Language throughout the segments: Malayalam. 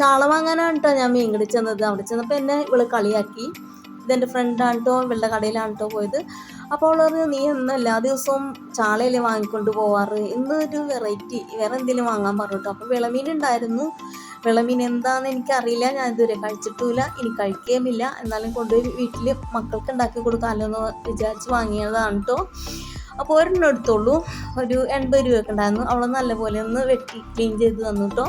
ചാള വാങ്ങാനാണ് കേട്ടോ ഞാൻ മീൻകടി ചെന്നത്. അവിടെ ചെന്നപ്പോൾ എന്നെ ഇവൾ കളിയാക്കി. ഇതെന്റെ ഫ്രണ്ടാണ് കേട്ടോ ഇവളുടെ കടയിലാണ് കേട്ടോ പോയത്. അപ്പോൾ അവൾ പറഞ്ഞു നീ എന്ന് എല്ലാ ദിവസവും ചാളയല്ലേ വാങ്ങിക്കൊണ്ട് പോവാറ്? ഇന്ന് ഒരു വെറൈറ്റി വേറെ എന്തെങ്കിലും വാങ്ങാൻ പറഞ്ഞു കേട്ടോ അപ്പോൾ വിളമീൻ ഉണ്ടായിരുന്നു വിളമീൻ എന്താണെന്ന് എനിക്കറിയില്ല. ഞാൻ ഇതുവരെ കഴിച്ചിട്ടില്ല ഇനി കഴിക്കുകയുമില്ല എന്നാലും കൊണ്ടുപോയി വീട്ടിൽ മക്കൾക്ക് ഉണ്ടാക്കി കൊടുക്കാമല്ലോ എന്ന് വിചാരിച്ച് വാങ്ങിയതാണ് കേട്ടോ അപ്പോൾ ഒരെണ്ണം എടുത്തോളൂ. ഒരു എൺപത് രൂപയൊക്കെ ഉണ്ടായിരുന്നു. അവളെ നല്ലപോലെ ഒന്ന് വെട്ടി ക്ലീൻ ചെയ്ത് തന്നു കേട്ടോ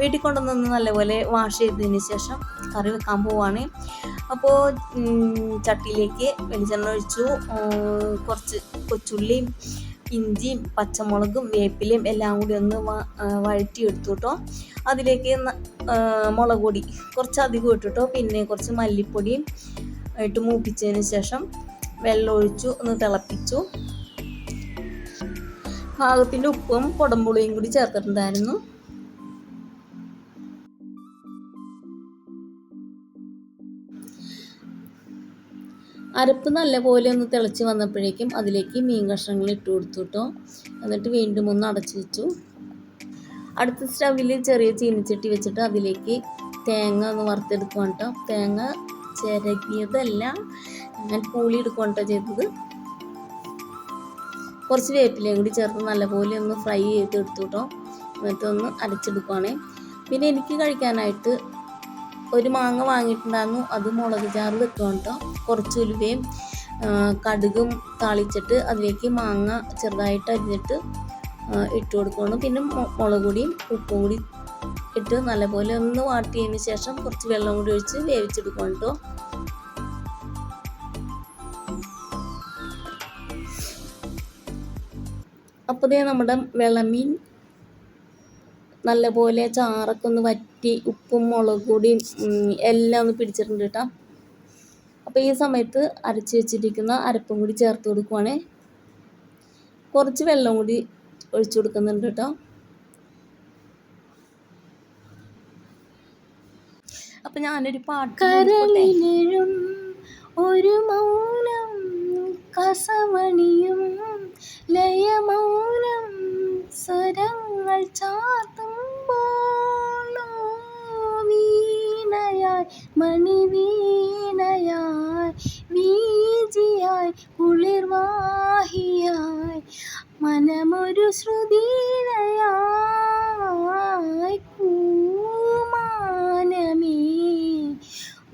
വീട്ടിൽ കൊണ്ടുവന്നൊന്ന് നല്ലപോലെ വാഷ് ചെയ്തതിന് ശേഷം കറി വെക്കാൻ പോവാണ്. അപ്പോൾ ചട്ടിയിലേക്ക് വെളിച്ചെണ്ണ ഒഴിച്ചു. കുറച്ച് കൊച്ചുള്ളിയും ഇഞ്ചിയും പച്ചമുളകും വേപ്പിലയും എല്ലാം കൂടി ഒന്ന് വഴറ്റിയെടുത്തു കേട്ടോ അതിലേക്ക് മുളക് പൊടി കുറച്ച് അധികം ഇട്ടിട്ടോ പിന്നെ കുറച്ച് മല്ലിപ്പൊടിയും ഇട്ട് മൂപ്പിച്ചതിന് ശേഷം വെള്ളം ഒഴിച്ചു ഒന്ന് തിളപ്പിച്ചു. പാകത്തിന്റെ ഉപ്പും കുടമ്പുളിയും കൂടി ചേർത്തിട്ടുണ്ടായിരുന്നു. അരപ്പ് നല്ലപോലെ ഒന്ന് തിളച്ച് വന്നപ്പോഴേക്കും അതിലേക്ക് മീൻ കഷ്ണങ്ങൾ ഇട്ട് കൊടുത്തു എന്നിട്ട് വീണ്ടും ഒന്ന് അടച്ചു വെച്ചു. അടുത്ത സ്റ്റവിൽ ചെറിയ ചീനിച്ചട്ടി വെച്ചിട്ട് അതിലേക്ക് തേങ്ങ ഒന്ന് വറുത്തെടുക്കുക കേട്ടോ. തേങ്ങ ചിരകിയതല്ല ഞാൻ പൂളി എടുക്കുക കേട്ടോ ചെയ്തത്. കുറച്ച് വേപ്പിലയും കൂടി ചേർത്ത് നല്ലപോലെ ഒന്ന് ഫ്രൈ ചെയ്ത് എടുത്തു കേട്ടോ എന്നിട്ട് ഒന്ന് അരച്ചെടുക്കുവാണേ. പിന്നെ എനിക്ക് കഴിക്കാനായിട്ട് ഒരു മാങ്ങ വാങ്ങിയിട്ടുണ്ടായിരുന്നു. അത് മുളക് ചാറ് വെക്കുക കേട്ടോ കുറച്ച് ഉലുവയും കടുകും താളിച്ചിട്ട് അതിലേക്ക് മാങ്ങ ചെറുതായിട്ട് അരിഞ്ഞിട്ട് ഇട്ട് കൊടുക്കണം പിന്നെ മുളക് പൊടിയും ഉപ്പും കൂടി ഇട്ട് നല്ലപോലെ ഒന്ന് വാട്ടിയതിന് ശേഷം കുറച്ച് വെള്ളം കൂടി ഒഴിച്ച് വേവിച്ചെടുക്കണം കേട്ടോ അപ്പോൾ ദേ നമ്മുടെ വിളമീൻ നല്ലപോലെ ചാറൊക്കെ ഒന്ന് വറ്റി ഉപ്പും മുളക് പൊടിയും എല്ലാം ഒന്ന് പിടിച്ചിട്ടുണ്ട് കേട്ടോ. അപ്പോൾ ഈ സമയത്ത് അരച്ച് വെച്ചിരിക്കുന്ന അരപ്പും കൂടി ചേർത്ത് കൊടുക്കുവാണേ. കുറച്ച് വെള്ളം കൂടി ഒഴിച്ചു കൊടുക്കുന്നുണ്ട് കേട്ടോ. അപ്പം ഞാനൊരു പാട്ടും ഒരു മൗനം കസവണിയും ലയമൗനം സ്വരങ്ങൾ ചാർത്തുമ്പോൾ കുളിർവാഹിയായി മനമൊരു ശ്രുതിലയായി കൂമാനമേ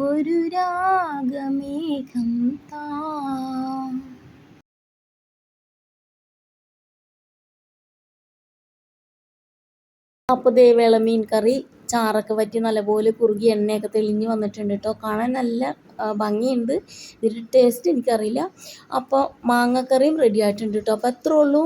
ഒരു രാഗമേഘം താ അപ്പോൾ ദേ വെളമീൻ കറി ചാറൊക്കെ വറ്റി നല്ലപോലെ കുറുകി എണ്ണയൊക്കെ തെളിഞ്ഞ് വന്നിട്ടുണ്ട് കേട്ടോ കാണാൻ നല്ല ഭംഗിയുണ്ട്. ഇതിന്റെ ടേസ്റ്റ് എനിക്കറിയില്ല. അപ്പോൾ മാങ്ങക്കറിയും റെഡി ആയിട്ടുണ്ട് കേട്ടോ അപ്പോൾ അത്രേ ഉള്ളൂ?